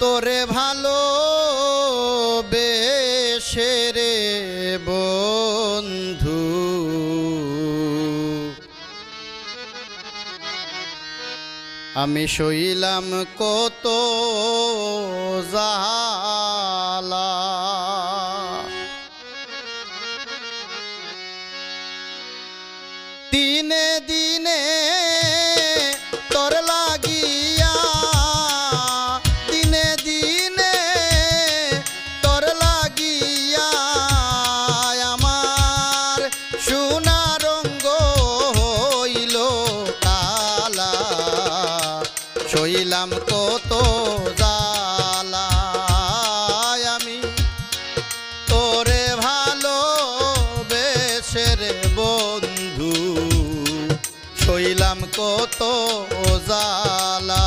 তোরে ভালো বেশেরে বন্ধু। আমি শইলাম কত জালা দিনে দিনে শইলাম কত জালা আমি। তোরে ভালো বেশের বন্ধু শইলাম কত জালা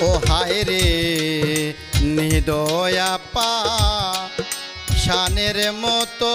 ও হায় রে নিদয়া পা শানের মতো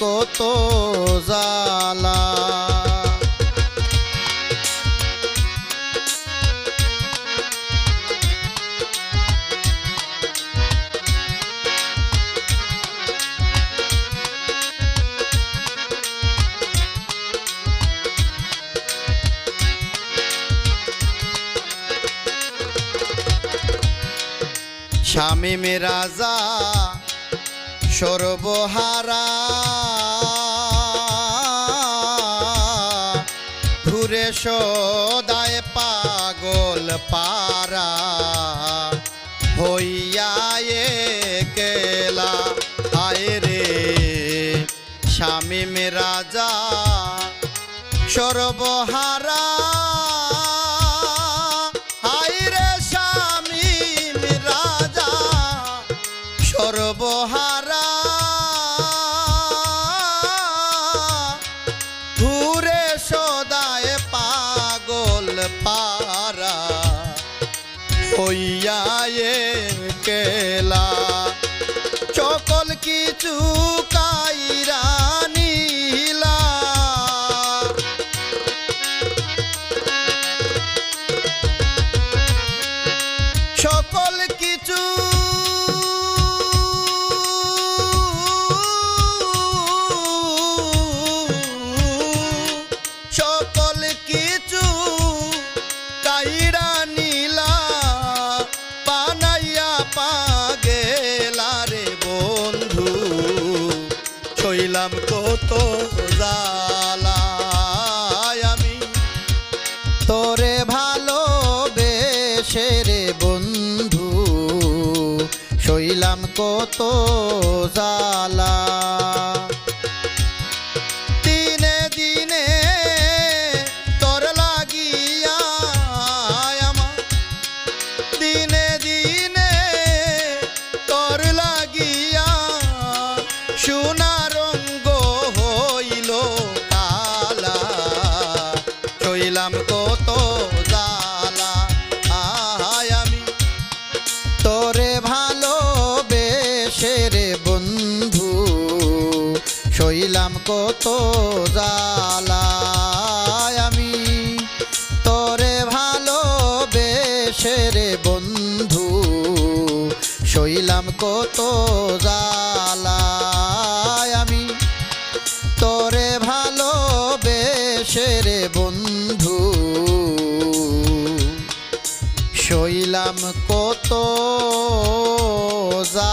কত জালা স্বামী রাজা সর্বহারা। সদায় পাগল পারা হইয়া কেলা আয় রে স্বামী রাজা সর্বহারা হইয়া কেলা সকল কিছু ছইলাম কত জালায় আমি। তোরে ভালো বেশেরে বন্ধু শৈলাম কত জালা দিলাম কত জালা আহায় আমি তোরে ভালো রে বন্ধু। শৈলাম কত জালা আমি তোরে ভালো রে বন্ধু। শৈলাম কত জালা हमको तो जा